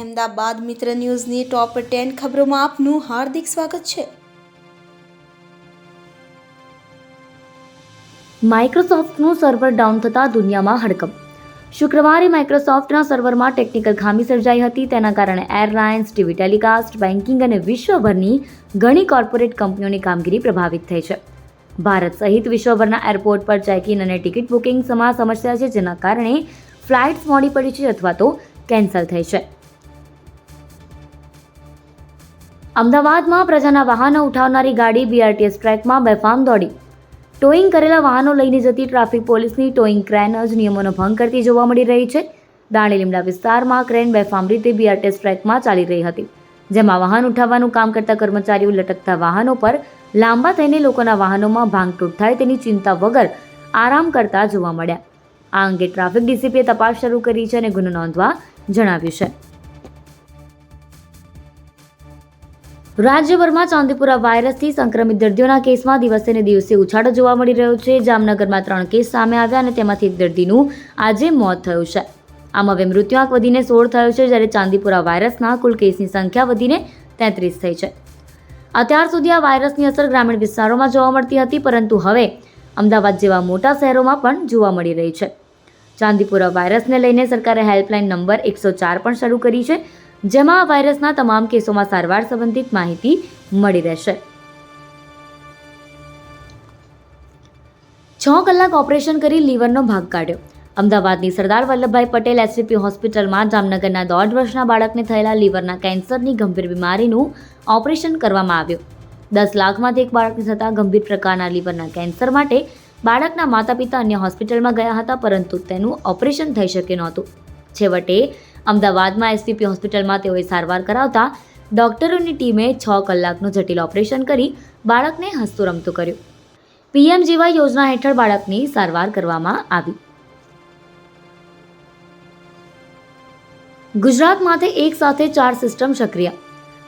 અમદાવાદ મિત્ર ન્યૂઝની top ten ખબરોમાં આપનું હાર્દિક સ્વાગત છે. માઇક્રોસોફ્ટનું સર્વર ડાઉન થતાં દુનિયામાં હડકંપ. શુક્રવારે માઇક્રોસોફ્ટના સર્વરમાં ટેકનિકલ ખામી સર્જાઈ હતી. તેના કારણે એરલાઇન્સ, ટીવી ટેલિકાસ્ટ, બેન્કિંગ અને વિશ્વભરની ઘણી કોર્પોરેટ કંપનીઓની કામગીરી પ્રભાવિત થઈ છે. ભારત સહિત વિશ્વભરના એરપોર્ટ પર ચેક ઇન અને ટિકિટ બુકિંગ સમા સમસ્યા છે, જેના કારણે ફ્લાઇટ્સ મોડી પડી છે અથવા તો કેન્સલ થઈ છે. અમદાવાદમાં પ્રજાના વાહનો ઉઠાવનારી ગાડી બીઆરટીએસ ટ્રેકમાં બેફામ દોડી. ટોઈંગ કરેલા વાહનો લઈને જતી ટ્રાફિક પોલીસની ટોઈંગ ક્રેન જ નિયમોનો ભંગ કરતી જોવા મળી રહી છે. દાણી લીમડા વિસ્તારમાં ક્રેન બેફામ રીતે બીઆરટીએસ ટ્રેકમાં ચાલી રહી હતી. જેમાં વાહન ઉઠાવવાનું કામ કરતા કર્મચારીઓ લટકતા વાહનો પર લાંબા થઈને લોકોના વાહનોમાં ભાંગતૂટ થાય તેની ચિંતા વગર આરામ કરતા જોવા મળ્યા. આ અંગે ટ્રાફિક ડીસીપીએ તપાસ શરૂ કરી છે અને ગુનો નોંધવા જણાવ્યું છે. રાજ્યભરમાં ચાંદીપુરા વાયરસથી સંક્રમિત દર્દીઓના કેસમાં દિવસે ને દિવસે ઉછાળો જોવા મળી રહ્યો છે. જામનગરમાં ત્રણ કેસ સામે આવ્યા અને તેમાંથી એક દર્દીનું આજે મોત થયું છે. આમ હવે મૃત્યુઆંક વધીને સોળ થયો છે, જ્યારે ચાંદીપુરા વાયરસના કુલ કેસની સંખ્યા વધીને તેત્રીસ થઈ છે. અત્યાર સુધી આ વાયરસની અસર ગ્રામીણ વિસ્તારોમાં જોવા મળતી હતી, પરંતુ હવે અમદાવાદ જેવા મોટા શહેરોમાં પણ જોવા મળી રહી છે. ચાંદીપુરા વાયરસને લઈને સરકારે હેલ્પલાઇન નંબર એકસો ચાર પણ શરૂ કરી છે. જેમાં આ વાયરસના તમામ કેસોમાં સારવાર સંબંધિત માહિતી મળી રહેશે. છ કલાક ઓપરેશન કરી લીવરનો ભાગ કાઢ્યો. અમદાવાદની સરદાર વલ્લભભાઈ પટેલ એસવીપી હોસ્પિટલમાં જામનગરના દોઢ વર્ષના બાળકને થયેલા લીવરના કેન્સરની ગંભીર બીમારીનું ઓપરેશન કરવામાં આવ્યું. દસ લાખમાંથી એક બાળકને થતા ગંભીર પ્રકારના લીવરના કેન્સર માટે બાળકના માતા પિતા અન્ય હોસ્પિટલમાં ગયા હતા, પરંતુ તેનું ઓપરેશન થઈ શક્યું નહોતું. છેવટે અમદાવાદમાં એસવીપી હોસ્પિટલમાં તેઓએ સારવાર કરાવતા ડોક્ટરોની ટીમે છ કલાકનું જટિલ ઓપરેશન કરી બાળકને હસતું રમતું કર્યું પીએમજીવાય યોજના હેઠળ બાળકની સારવાર કરવામાં આવી. ગુજરાત માટે એક સાથે ચાર સિસ્ટમ સક્રિય.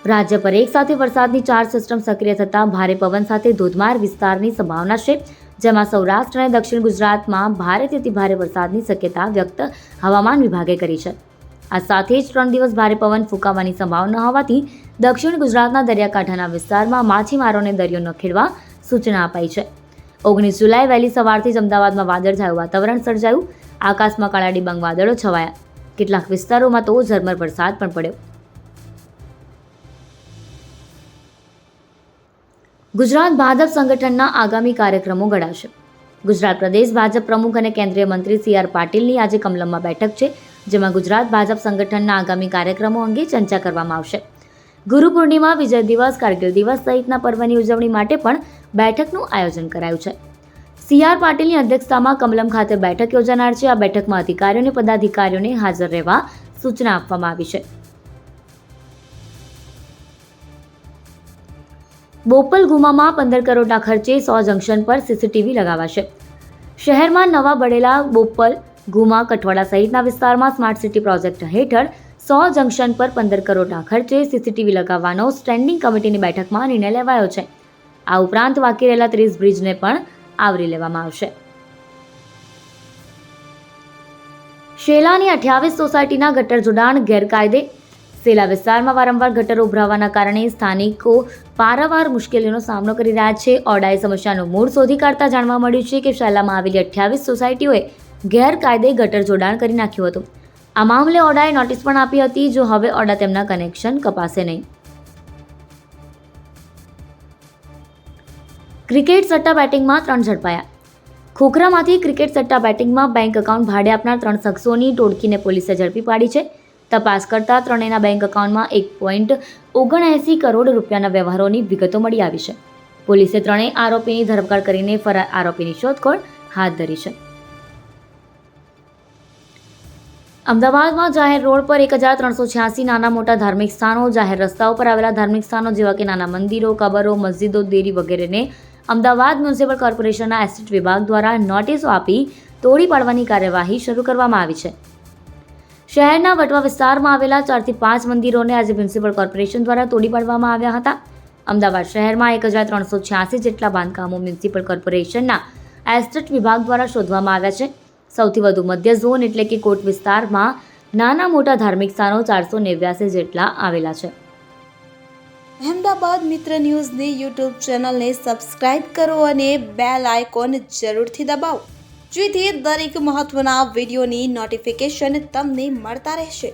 રાજ્ય પર એક સાથે વરસાદની ચાર સિસ્ટમ સક્રિય થતાં ભારે પવન સાથે ધોધમાર વિસ્તારની સંભાવના છે, જેમાં સૌરાષ્ટ્ર અને દક્ષિણ ગુજરાતમાં ભારેથી ભારે વરસાદની શક્યતા વ્યક્ત હવામાન વિભાગે કરી છે. આ સાથે જ ત્રણ દિવસ ભારે પવન ફૂંકાવાની સંભાવના હોવાથી દક્ષિણ ગુજરાતના દરિયાકાંઠાના વિસ્તારમાં માછીમારોને દરિયો ન ખેડવા સૂચના અપાઈ છે. ઓગણીસ જુલાઈ વહેલી સવારથી જ અમદાવાદમાં વાદળછાયું વાતાવરણ સર્જાયું. આકાશમાં કાળા ડિબાંગ વાદળો છવાયા. કેટલાક વિસ્તારોમાં તો ઝરમર વરસાદ પણ પડ્યો. ગુજરાત ભાજપ સંગઠનના આગામી કાર્યક્રમો ઘડાશે ગુજરાત પ્રદેશ ભાજપ પ્રમુખ અને કેન્દ્રીય મંત્રી સી આર પાટીલની આજે કમલમમાં બેઠક છે. જેમાં ગુજરાત ભાજપ સંગઠનના આગામી કાર્યક્રમો અંગે ચર્ચા કરવામાં આવશે. ગુરુ પૂર્ણિમા, વિજય દિવસ, કારગિલ દિવસ સહિતના પર્વની ઉજવણી માટે પણ બેઠકનું આયોજન કરાયું છે. સી આર પાટીલની અધ્યક્ષતામાં કમલમ ખાતે બેઠક યોજાનાર છે. આ બેઠકમાં અધિકારીઓ અને પદાધિકારીઓને હાજર રહેવા સૂચના આપવામાં આવી છે. બોપલ ગુમામાં પંદર કરોડના ખર્ચે સો જંકશન પર સીસીટીવી લગાવાશે. શહેરમાં નવા બળેલા બોપલ ગુમા કઠવાડા સહિતના વિસ્તારમાં સ્માર્ટ સિટી પ્રોજેક્ટ હેઠળ સો જંકશન પર પંદર કરોડના ખર્ચે સીસીટીવી લગાવવાનો સ્ટેન્ડિંગ કમિટીની બેઠકમાં નિર્ણય લેવાયો છે. આ ઉપરાંત બાકી રહેલા ત્રીસ બ્રિજને પણ આવરી લેવામાં આવશે. શેલાની અઠ્યાવીસ સોસાયટીના ગટર જોડાણ ગેરકાયદે. સેલા વિસ્તારમાં વારંવાર ગટર ઉભરાવાના કારણે સ્થાનિકો પારાવાર મુશ્કેલીનો સામનો કરી રહ્યા છે. ઓડાએ સમસ્યાનું મૂળ શોધી કાઢતા જાણવા મળ્યું છે કે શેલામાં આવેલી અઠ્યાવીસ સોસાયટીઓએ ગેરકાયદે ગટર જોડાણ કરી નાખ્યું હતું. આ મામલે ઓડાએ નોટિસ પણ આપી હતી, જો હવે ઓડા તેમના કનેક્શન કપાશે નહીં. ક્રિકેટ સટ્ટા બેટિંગમાં ત્રણ ઝડપાયા. ખોખરામાંથી ક્રિકેટ સટ્ટા બેટિંગમાં બેંક એકાઉન્ટ ભાડે આપનાર ત્રણ શખ્સોની ટોળકીને પોલીસે ઝડપી પાડી છે. તપાસ કરતા ત્રણેયના બેંક એકાઉન્ટમાં એક પોઈન્ટ ઓગણએંસી કરોડ રૂપિયાના વ્યવહારોની વિગતો મળી આવી છે. પોલીસે ત્રણેય આરોપીની ધરપકડ કરીને ફરાર આરોપીની શોધખોળ હાથ ધરી છે. અમદાવાદમાં જાહેર રોડ પર એક હજાર ત્રણસો છ્યાસી નાના મોટા ધાર્મિક સ્થાનો, જાહેર રસ્તાઓ પર આવેલા ધાર્મિક સ્થાનો જેવા કે નાના મંદિરો, કબરો, મસ્જિદો, દેરી વગેરેને અમદાવાદ મ્યુનિસિપલ કોર્પોરેશનના એસેટ વિભાગ દ્વારા નોટિસો આપી તોડી પાડવાની કાર્યવાહી શરૂ કરવામાં આવી છે. શહેરના વટવા વિસ્તારમાં આવેલા ચારથી પાંચ મંદિરોને આજે મ્યુનિસિપલ કોર્પોરેશન દ્વારા તોડી પાડવામાં આવ્યા હતા. અમદાવાદ શહેરમાં એક હજાર ત્રણસો છ્યાસી જેટલા બાંધકામો મ્યુનિસિપલ કોર્પોરેશનના એસ્ટેટ વિભાગ દ્વારા શોધવામાં આવ્યા છે. સૌથી વધુ મધ્ય ઝોન એટલે કે કોટ વિસ્તારમાં નાના મોટા ધાર્મિક સ્થાનો ચારસો નેવ્યાસી જેટલા આવેલા છે. અહેમદાબાદ મિત્ર ન્યૂઝની યુટ્યુબ ચેનલને સબસ્ક્રાઇબ કરો અને બેલ આઇકોન જરૂરથી દબાવો. જેથી દરેક મહત્વના વિડીયોની નોટિફિકેશન તમને મળતા રહેશે.